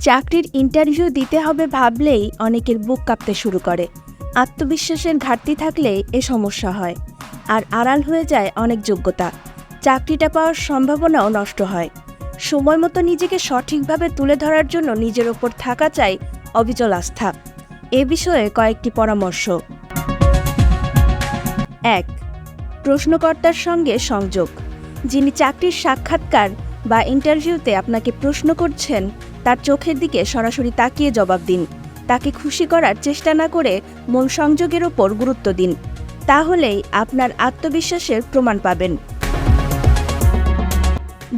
চাকরির ইন্টারভিউ দিতে হবে ভাবলেই অনেকের বুক কাঁপতে শুরু করে। আত্মবিশ্বাসের ঘাটতি থাকলে এ সমস্যা হয়। আর আড়াল হয়ে যায় অনেক যোগ্যতা। চাকরিটা পাওয়ার সম্ভাবনাও নষ্ট হয়। সময় মতো নিজেকে সঠিকভাবে তুলে ধরার জন্য নিজের ওপর থাকা চাই অবিচল আস্থা। এ বিষয়ে কয়েকটি পরামর্শ। এক, প্রশ্নকর্তার সঙ্গে সংযোগ। যিনি চাকরির সাক্ষাৎকার বা ইন্টারভিউতে আপনাকে প্রশ্ন করছেন তার চোখের দিকে সরাসরি তাকিয়ে জবাব দিন। তাকে খুশি করার চেষ্টা না করে মন সংযোগের ওপর গুরুত্ব দিন। তাহলেই আপনার আত্মবিশ্বাসের প্রমাণ পাবেন।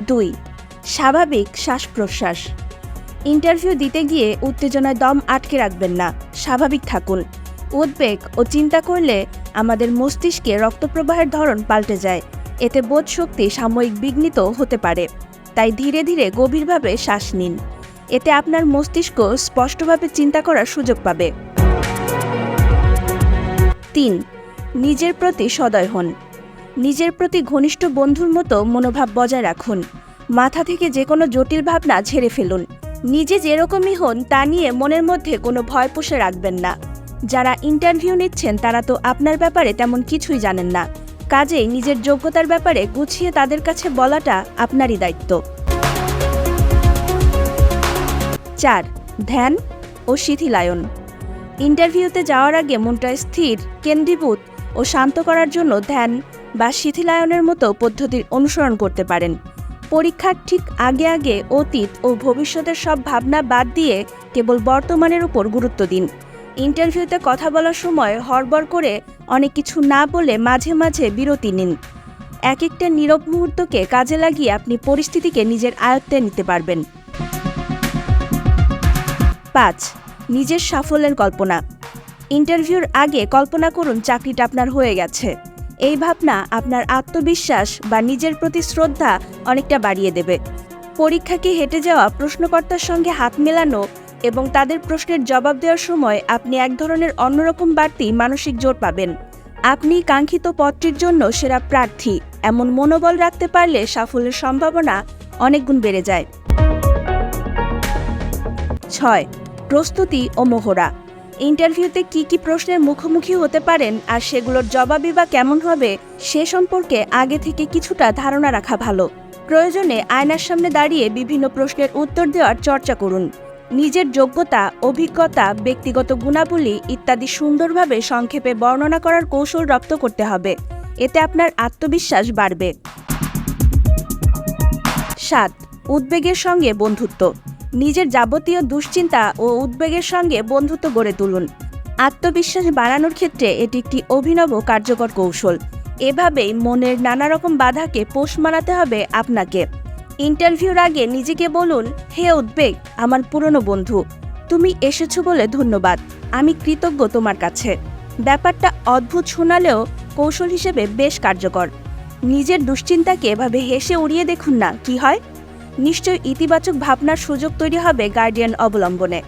দুই, স্বাভাবিক শ্বাস প্রশ্বাস ইন্টারভিউ দিতে গিয়ে উত্তেজনায় দম আটকে রাখবেন না, স্বাভাবিক থাকুন। উদ্বেগ ও চিন্তা করলে আমাদের মস্তিষ্কে রক্তপ্রবাহের ধরন পাল্টে যায়। এতে বোধ শক্তি সাময়িক বিঘ্নিত হতে পারে। তাই ধীরে ধীরে গভীরভাবে শ্বাস নিন। এতে আপনার মস্তিষ্ক স্পষ্টভাবে চিন্তা করার সুযোগ পাবে। তিন, নিজের প্রতি সদয় হন। নিজের প্রতি ঘনিষ্ঠ বন্ধুর মতো মনোভাব বজায় রাখুন। মাথা থেকে যে কোনো জটিল ভাবনা ঝেড়ে ফেলুন। নিজে যেরকমই হন, তা নিয়ে মনের মধ্যে কোনো ভয় পুষে রাখবেন না। যারা ইন্টারভিউ নিচ্ছেন, তারা তো আপনার ব্যাপারে তেমন কিছুই জানেন না। কাজেই নিজের যোগ্যতার ব্যাপারে গুছিয়ে তাদের কাছে বলাটা আপনারই দায়িত্ব। চার, ধ্যান ও শিথিলায়ন। ইন্টারভিউতে যাওয়ার আগে মনটা স্থির, কেন্দ্রীভূত ও শান্ত করার জন্য ধ্যান বা শিথিলায়নের মতো পদ্ধতির অনুসরণ করতে পারেন। পরীক্ষার ঠিক আগে আগে অতীত ও ভবিষ্যতের সব ভাবনা বাদ দিয়ে কেবল বর্তমানের উপর গুরুত্ব দিন। ইন্টারভিউতে কথা বলার সময় হড়বড় করে অনেক কিছু না বলে মাঝে মাঝে বিরতি নিন। এক একটা নীরব মুহূর্তকে কাজে লাগিয়ে আপনি পরিস্থিতিকে নিজের আয়ত্তে নিতে পারবেন। পাঁচ, নিজের সাফল্যের কল্পনা। ইন্টারভিউর আগে কল্পনা করুন চাকরিটা আপনার হয়ে গেছে। এই ভাবনা আপনার আত্মবিশ্বাস বা নিজের প্রতি শ্রদ্ধা অনেকটা বাড়িয়ে দেবে। পরীক্ষাকে হেঁটে যাওয়া প্রশ্নকর্তার সঙ্গে হাত মেলানো এবং তাদের প্রশ্নের জবাব দেওয়ার সময় আপনি এক ধরনের অন্যরকম বাড়তি মানসিক জোর পাবেন। আপনি কাঙ্ক্ষিত পদটির জন্য সেরা প্রার্থী, এমন মনোবল রাখতে পারলে সাফল্যের সম্ভাবনা অনেক গুণ বেড়ে যায়। ছয় প্রস্তুতি ও মোহরা। ইন্টারভিউতে কি কি প্রশ্নের মুখোমুখি হতে পারেন আর সেগুলোর জবাবই বা কেমন হবে, সে সম্পর্কে আগে থেকে কিছুটা ধারণা রাখা ভালো। প্রয়োজনে আয়নার সামনে দাঁড়িয়ে বিভিন্ন প্রশ্নের উত্তর দেওয়ার চর্চা করুন। নিজের যোগ্যতা, অভিজ্ঞতা, ব্যক্তিগত গুণাবলী ইত্যাদি সুন্দরভাবে সংক্ষেপে বর্ণনা করার কৌশল রপ্ত করতে হবে। এতে আপনার আত্মবিশ্বাস বাড়বে। সাত, উদ্বেগের সঙ্গে বন্ধুত্ব। নিজের যাবতীয় দুশ্চিন্তা ও উদ্বেগের সঙ্গে বন্ধুত্ব গড়ে তুলুন। আত্মবিশ্বাস বাড়ানোর ক্ষেত্রে এটি একটি অভিনব কার্যকর কৌশল। এভাবেই মনের নানা রকম বাধাকে পোষ মানাতে হবে আপনাকে। ইন্টারভিউর আগে নিজেকে বলুন, হে উদ্বেগ, আমার পুরনো বন্ধু, তুমি এসেছ বলে ধন্যবাদ, আমি কৃতজ্ঞ তোমার কাছে। ব্যাপারটা অদ্ভুত শোনালেও কৌশল হিসেবে বেশ কার্যকর। নিজের দুশ্চিন্তাকে এভাবে হেসে উড়িয়ে দেখুন না, কি হয়? নিশ্চয় ইতিবাচক ভাবনার সুযোগ তৈরি হবে গার্ডিয়ান অবলম্বনে।